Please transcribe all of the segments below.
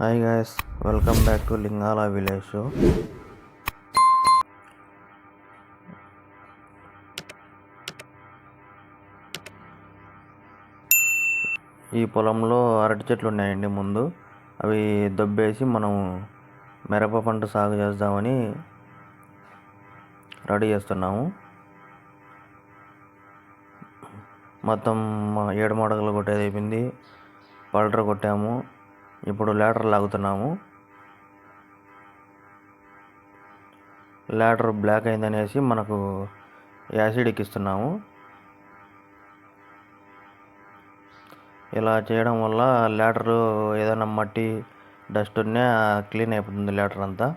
Hi guys welcome back to Lingala village show ఈ పొలంలో అరటి చెట్లు ఉన్నాయండి ముందు. అవి దొబ్బేసి మనం మిరప పంట సాగు చేద్దామని రెడీ చేస్తున్నాము. మొత్తం ఏడు మడకలు కొట్టేది అయిపోయింది. పల్టర్ కొట్టాము. ఇప్పుడు లేటర్ లాగుతున్నాము. లేటర్ బ్లాక్ అయిందనేసి మనకు యాసిడ్ ఎక్కిస్తున్నాము. ఇలా చేయడం వల్ల లేటర్ ఏదైనా మట్టి డస్ట్ ఉన్నా క్లీన్ అయిపోతుంది లేటర్ అంతా.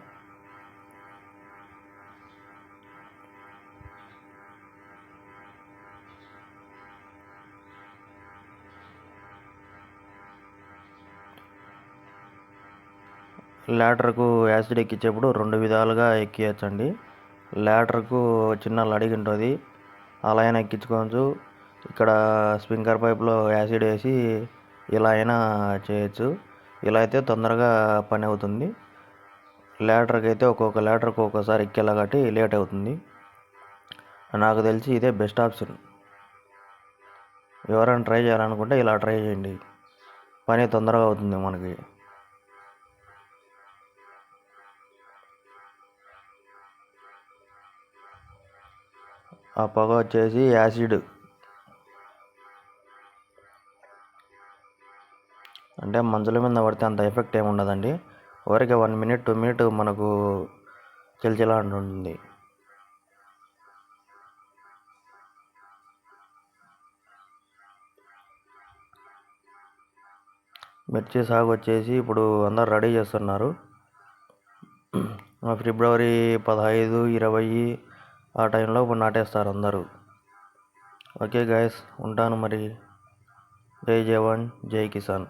ల్యాడర్కు యాసిడ్ ఎక్కించేప్పుడు రెండు విధాలుగా ఎక్కియచ్చండి. ల్యాడర్కు చిన్న లడిగి ఉంటుంది అలా అయినా ఎక్కించుకోవచ్చు. ఇక్కడ స్ప్రింక్లర్ పైప్లో యాసిడ్ వేసి ఇలా అయినా చేయొచ్చు. ఇలా అయితే తొందరగా పని అవుతుంది. ల్యాడర్కి అయితే ఒక్కొక్క ల్యాడర్కి ఒక్కొక్కసారి ఎక్కేలా కాబట్టి లేట్ అవుతుంది. నాకు తెలిసి ఇదే బెస్ట్ ఆప్షన్. ఎవరైనా ట్రై చేయాలనుకుంటే ఇలా ట్రై చేయండి. పని తొందరగా అవుతుంది మనకి. ఆ పొగ వచ్చేసి యాసిడ్. అంటే మంచుల మీద పడితే అంత ఎఫెక్ట్ ఏమి ఉండదండి. ఊరికే వన్ మినిట్ టూ మినిట్ మనకు చిలచిలా ఉంటుంది. మిర్చి సాగు వచ్చేసి ఇప్పుడు అందరు రెడీ చేస్తున్నారు. ఫిబ్రవరి పదహైదు ఇరవై ఆ టైంలో ఇప్పుడు నాటేస్తారు అందరూ. ఓకే గాయస్ ఉంటాను మరి. జై జవాన్ జై కిసాన్.